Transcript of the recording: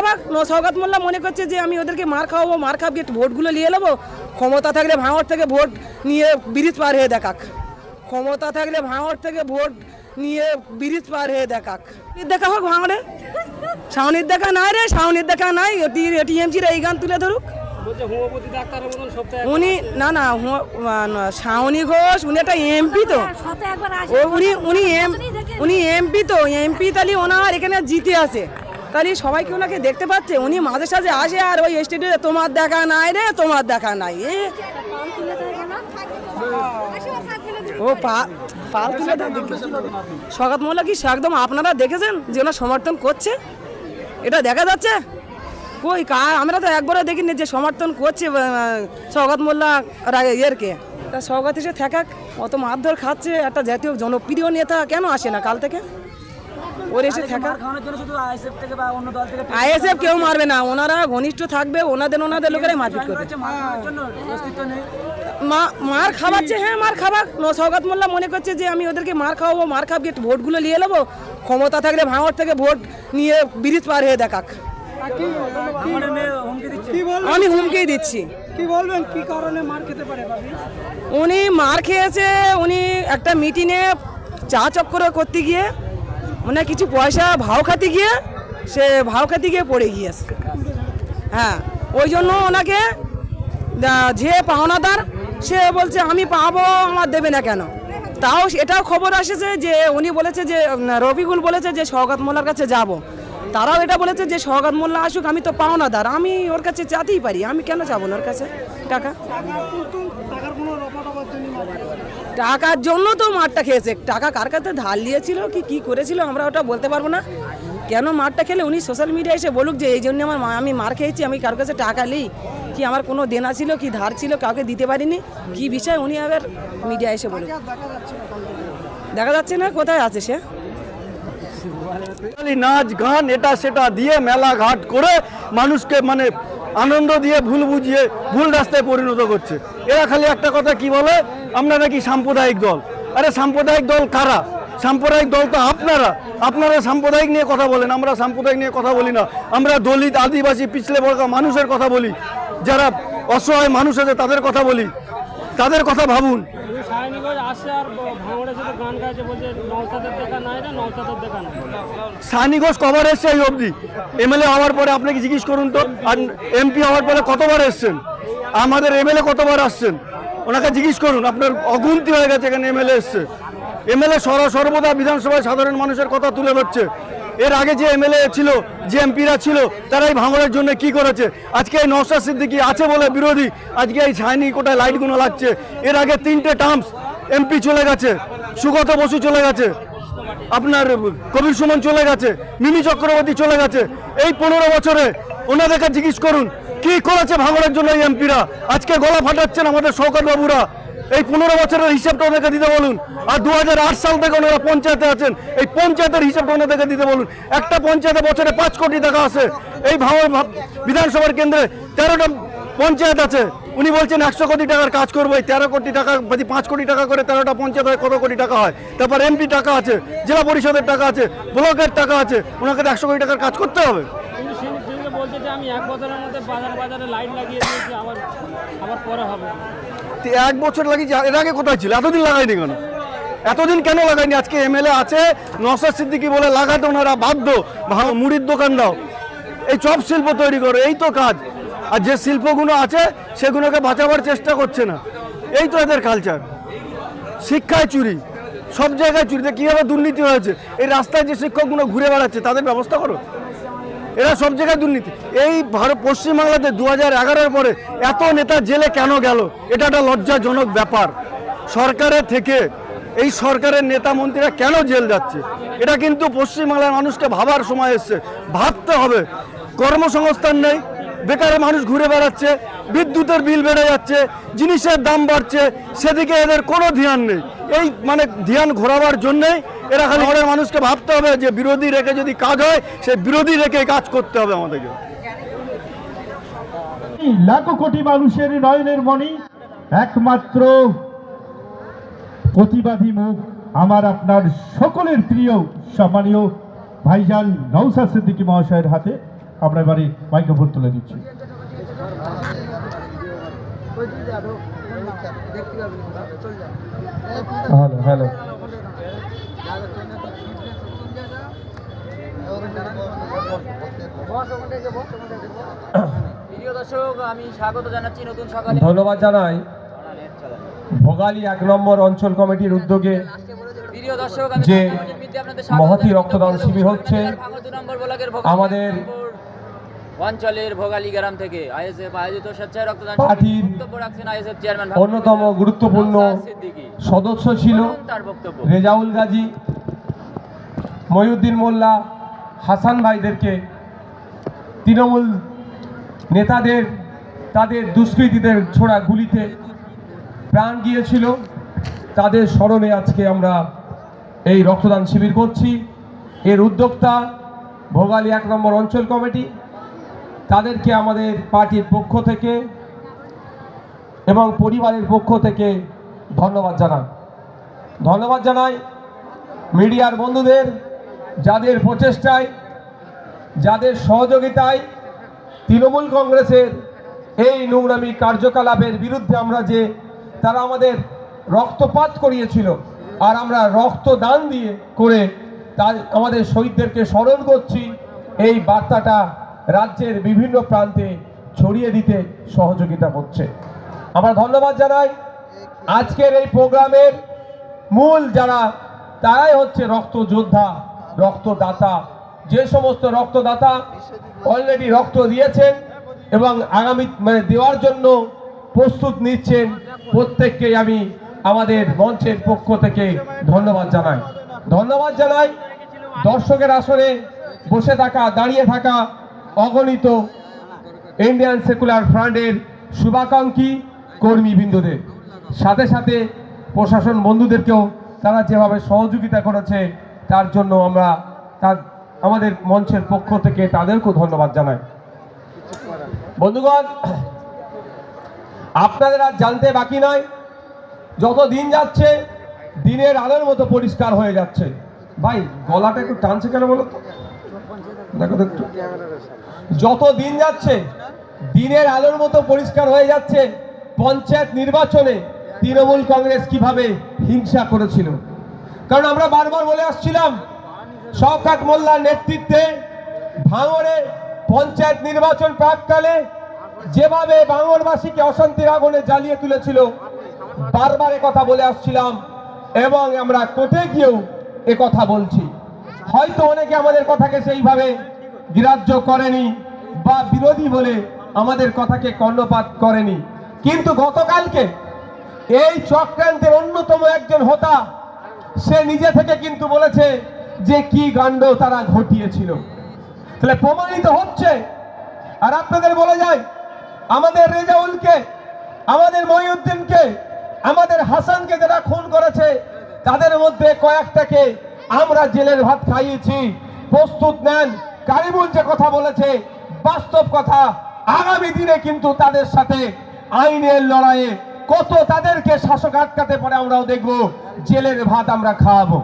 খাবাক ন- সৌগত মোল্লা মনে করছে যে আমি ওদেরকে মার খাওয়াবো মার খাব ভোটগুলো নিয়ে নেব। ক্ষমতা থাকলে ভাঙড় থেকে ভোট নিয়ে ব্রিজ পার হয়ে দেখাক। ক্ষমতা থাকলে ভাঙড় থেকে ভোট নিয়ে ব্রিজ পার হয়ে দেখাক। দেখা হোক ভাঙড়ে। সাউনির দেখা নাই রে সাউনির দেখা নাই। টিএমসির এই গান তুলে ধরুক। উনি না না শাওনি ঘোষ উনি একটা এমপি তো। উনি উনি এমপি তো এমপি তাহলে ওনার এখানে জিতে আছে। তাহলে সবাই কি ওনাকে দেখতে পাচ্ছে, উনি মাঝে সাঝে আসে আর ওই স্টেডিয়ামে তোমার দেখা নাই রে, তোমার দেখা নাই। এ, ও পাল তুলে দেখি। মোল্লা কি একদম আপনারা দেখেছেন যে ওনার সমর্থন করছে? এটা দেখা যাচ্ছে? কই আমরা তো একবারও দেখিনি যে সমর্থন করছে সৌগত মোল্লা ইয়েরকে তা সৌগত এসে থাকাক, অত মারধর খাচ্ছে, একটা জাতীয় জনপ্রিয় নেতা কেন আসে না কাল থেকে? ওর এসে থাকা খাওয়ানোর জন্য শুধু আইএসএফ থেকে বা অন্য দল থেকে আইএসএফ কেউ মারবে না ওনারা ঘনিষ্ঠ থাকবে ওনাদের ওনাদের লোকেরাই মারপিট করবে। মা মার খাওয়াচ্ছে হ্যাঁ মার খাবাক ন- সৌগত মোল্লা মনে করছে যে আমি ওদেরকে মার খাওয়াবো মার খাব ভোটগুলো নিয়ে নেব। ক্ষমতা থাকলে ভাঙড় থেকে ভোট নিয়ে ব্রিজ পার হয়ে দেখাক। হুমকি আমি হুমকেই দিচ্ছি। কি বলবেন? কি কারণে মার খেতে পারে উনি মার খেয়েছে উনি একটা মিটিংয়ে চা চক্কর করতে গিয়ে মানে কিছু পয়সা ভাও খাতে গিয়ে সে ভাও খাতে গিয়ে পড়ে গিয়েছে। হ্যাঁ ওই জন্য ওনাকে যে পাওনাদার সে বলছে আমি পাবো আমার দেবে না কেন? তাও এটাও খবর আসেছে যে উনি বলেছে যে উম, রবিকুল বলেছে যে সৌগত মোল্লার কাছে যাব। তারাও এটা বলেছে যে সৌগত মোল্লা আসুক আমি তো পাওনাদার আমি ওর কাছে চাতেই পারি আমি কেন যাব না ওর কাছে টাকা? টাকার জন্য তো মারটা খেয়েছে। টাকা কার কাছে ধার নিয়েছিল কি কি করেছিল আমরা ওটা বলতে পারব না। কেন মারটা খেলে উনি সোশ্যাল মিডিয়ায় এসে বলুক যে, এই জন্য আমার মা- আমি মার খেয়েছি, আমি কার কাছে টাকা নিই। কি আমার কোনো দেনা ছিল, কি ধার ছিল, কাউকে দিতে পারিনি? কি বিষয় উনি আবার মিডিয়া এসে বলুক। দেখা যাচ্ছে না কোথায় আছে সে? নাচ গান, এটা সেটা দিয়ে মেলা ঘাট করে মানুষকে মানে আনন্দ দিয়ে ভুল বুঝিয়ে ভুল রাস্তায় পরিণত করছে। এরা খালি একটা কথা কি বলে? আমরা নাকি সাম্প্রদায়িক দল। আরে সাম্প্রদায়িক দল কারা? সাম্প্রদায়িক দল তো আপনারা। আপনারা সাম্প্রদায়িক নিয়ে কথা বলেন, আমরা সাম্প্রদায়িক নিয়ে কথা বলি না। আমরা দলিত, আদিবাসী, পিছলে বর্গ মানুষের কথা বলি। যারা অসহায় মানুষ আছে তাদের কথা বলি। তাদের কথা ভাবুন। সায়নিগঞ্জ আসছে আর ভাঙড়ে সাথে গান গাইছে বলছে নৌসাদের দেখা নাই না নৌসাদের দেখা নাই। সানি ঘোষ কবার এসছে এই অবধি? এমএলএ হওয়ার পরে আপনাকে জিজ্ঞেস করুন তো? আর এমপি হওয়ার পরে কতবার এসছেন? আমাদের এমএলএ কতবার আসছেন? ওনাকে জিজ্ঞেস করুন আপনার অগুন্তি হয়ে গেছে এখানে এমএলএ এসছে। এমএলএ সর্বদা বিধানসভায় সাধারণ মানুষের কথা তুলে ধরছে। এর আগে যে এমএলএ ছিল, যে এমপিরা ছিল, তারাই ভাঙড়ের জন্য কি করেছে? আজকে এই নওশাদ সিদ্দিকি আছে বলে বিরোধী, আজকে এই ছাইনি কোটায় লাইটগুলো লাগছে। এর আগে তিনটে টার্মস এমপি চলে গেছে, সুগত বসু চলে গেছে, আপনার কবির সুমন চলে গেছে মিমি চক্রবর্তী চলে গেছে। এই পনেরো বছরে ওনাদেরকে জিজ্ঞেস করুন, কি করেছে ভাঙড়ের জন্য এই এমপিরা? আজকে গলা ফাটাচ্ছেন আমাদের শওকত বাবুরা। এই পনেরো বছরের হিসাবটা ওনাকে দিতে বলুন। আর দু হাজার আট সাল থেকে ওনারা পঞ্চায়েতে আছেন, এই পঞ্চায়েতের হিসাবটা ওনাদেরকে দিতে বলুন। একটা পঞ্চায়েতে বছরে পাঁচ কোটি টাকা আছে। এই ভাঙড় বিধানসভার কেন্দ্রে তেরোটা পঞ্চায়েত আছে। উনি বলছেন একশো কোটি টাকার কাজ করব, এই তেরো কোটি টাকা, যদি পাঁচ কোটি টাকা করে তেরোটা পঞ্চায়েত হয়, কত কোটি টাকা হয়? তারপর এমপি টাকা আছে, জেলা পরিষদের টাকা আছে, ব্লকের টাকা আছে, ওনাকে একশো কোটি টাকার কাজ করতে হবে কিন্তু সে দিনকে বলছে যে আমি এক বছরের মধ্যে বাজার বাজারে লাইট লাগিয়ে দিয়েছি, আবার আবার পরে হবে। এক বছর লাগিয়েছে এর আগে কোথায় ছিল? এতদিন লাগায়নি কেন? এতদিন কেন লাগায়নি আজকে এমএলএ আছে নসাদ সিদ্দিকি বলে লাগাতে ওনারা বাধ্য। মুড়ির দোকান দাও। এই চপ শিল্প তৈরি করো, এই তো কাজ। আর যে শিল্পগুলো আছে, সেগুলোকে বাঁচাবার চেষ্টা করছে না। এই তো এদের কালচার শিক্ষায় চুরি। সব জায়গায় চুরিতে কীভাবে দুর্নীতি হয়েছে? এই রাস্তায় যে শিক্ষকগুলো ঘুরে বেড়াচ্ছে, তাদের ব্যবস্থা করো। এরা সব জায়গায় দুর্নীতি। এই ভারত পশ্চিমবাংলাতে দু হাজার পরে এত নেতা জেলে কেন গেল? এটা একটা লজ্জাজনক ব্যাপার। সরকারের থেকে এই সরকারের নেতা মন্ত্রীরা কেন জেল যাচ্ছে? এটা কিন্তু পশ্চিমবাংলার মানুষকে ভাবার সময় এসছে। ভাবতে হবে। কর্মসংস্থান নেই বেকার মানুষ ঘুরে বেড়াচ্ছে, বিদ্যুতের বিল বেড়ে যাচ্ছে, জিনিসের দাম বাড়ছে, সেদিকে এদের কোনো ধ্যান নেই। এই মানে ধ্যান ঘোরাবার জন্যেই এরা খালি ঘরের মানুষকে ভাবতে হবে যে বিরোধী রেখে যদি কাজ হয়, সে বিরোধী রেখে কাজ করতে হবে আমাদেরকে। লাখো কোটি মানুষের নয়নের মণি, একমাত্র প্রতিবাদী মুখ আমার আপনার সকলের প্রিয়, সম্মানীয় ভাইজান নৌসাদ সিদ্দিকী মহাশয়ের হাতে। আমরা এবারে মাইক্রোফোন তুলে দিচ্ছি। Hello hello. আমি স্বাগত জানাচ্ছি নতুন সকালে। ধন্যবাদ জানাই। ভোগালী এক নম্বর অঞ্চল কমিটির উদ্যোগে যে স্বাগত রক্তদান শিবির হচ্ছে আমাদের অঞ্চলের ভোগালী গ্রাম থেকে আইএসএফ আয়োজিত স্বেচ্ছায় রক্তদান বক্তব্য রাখছেন আইএসএফ চেয়ারম্যান অন্যতম গুরুত্বপূর্ণ সদস্য ছিল তার বক্তব্য। রেজাউল গাজী মহিউদ্দিন মোল্লা হাসান ভাইদেরকে তৃণমূল নেতাদের তাদের দুষ্কৃতীদের ছোড়া গুলিতে প্রাণ গিয়েছিল। তাদের স্মরণে আজকে আমরা এই রক্তদান শিবির করছি। এর উদ্যোক্তা ভোগালী এক নম্বর অঞ্চল কমিটি তাদেরকে আমাদের পার্টির পক্ষ থেকে এবং পরিবারের পক্ষ থেকে ধন্যবাদ জানাই। ধন্যবাদ জানাই মিডিয়ার বন্ধুদের যাদের প্রচেষ্টায়, যাদের সহযোগিতায় তৃণমূল কংগ্রেসের এই নোংরামি কার্যকলাপের বিরুদ্ধে আমরা যে, তারা আমাদের রক্তপাত করিয়েছিল আর আমরা রক্তদান দিয়ে করে তার, আমাদের শহীদদেরকে স্মরণ করছি, এই বার্তাটা রাজ্যের বিভিন্ন প্রান্তে ছড়িয়ে দিতে সহযোগিতা করছে আমরা ধন্যবাদ জানাই আজকের এই প্রোগ্রামের মূল যারা, তারাই হচ্ছে রক্ত যোদ্ধা রক্তদাতা। যে সমস্ত রক্তদাতা অলরেডি রক্ত দিয়েছেন এবং আগামী মানে দেওয়ার জন্য প্রস্তুত নিচ্ছেন, প্রত্যেককে আমি আমাদের মঞ্চের পক্ষ থেকে ধন্যবাদ জানাই। ধন্যবাদ জানাই দর্শকের আসরে বসে থাকা, দাঁড়িয়ে থাকা অগণিত ইন্ডিয়ান সেকুলার ফ্রন্টের শুভাকাঙ্ক্ষী কর্মীবৃন্দদের সাথে সাথে প্রশাসন বন্ধুদেরকেও তারা যেভাবে সহযোগিতা করেছে, তার জন্য আমরা তার, আমাদের মঞ্চের পক্ষ থেকে তাদেরকেও ধন্যবাদ জানাই। বন্ধুগণ, আপনাদের আর জানতে বাকি নয়, যত দিন যাচ্ছে, দিনের আলোর মতো পরিষ্কার হয়ে যাচ্ছে। ভাই, গলাটা একটু টানছে কেন বলো তো দেখো একটু। যত দিন যাচ্ছে, দিনের আলোর মতো পরিষ্কার হয়ে যাচ্ছে পঞ্চায়েত নির্বাচনে তৃণমূল কংগ্রেস কীভাবে হিংসা করেছিল। কারণ আমরা বারবার বলে আসছিলাম, শওকাত মোল্লার নেতৃত্বে ভাঙড়ে পঞ্চায়েত নির্বাচন প্রাককালে যেভাবে ভাঙড়বাসীকে অশান্তির আগুনে জ্বালিয়ে তুলেছিল, বারবার কথা বলে আসছিলাম এবং আমরা কোর্টে গিয়েও কথা বলছি। হয়তো অনেকে আমাদের কথাকে সেইভাবে গ্রাহ্য করেনি বা বিরোধী বলে আমাদের কথাকে কর্ণপাত করেনি। কিন্তু গতকালকে এই চক্রান্তের অন্যতম একজন হোতা, সে নিজে থেকে কিন্তু বলেছে যে কি কাণ্ড তারা ঘটিয়েছিল। তাহলে প্রমাণিত হচ্ছে, আর আপনাদের বলে যায়, আমাদের রেজাউলকে, আমাদের মহিউদ্দিনকে, আমাদের হাসানকে যারা খুন করেছে, তাদের মধ্যে কয়েকটাকে আমরা জেলের ভাত খাইয়েছি। প্রস্তুত নেন। কারিমুল যে কথা বলেছে, বাস্তব কথা আগামী দিনে কিন্তু তাদের সাথে আইনের লড়াইয়ে কত তাদেরকে শাসক আটকাতে পারে আমরাও দেখব, জেলের ভাত আমরা খাওয়াবো।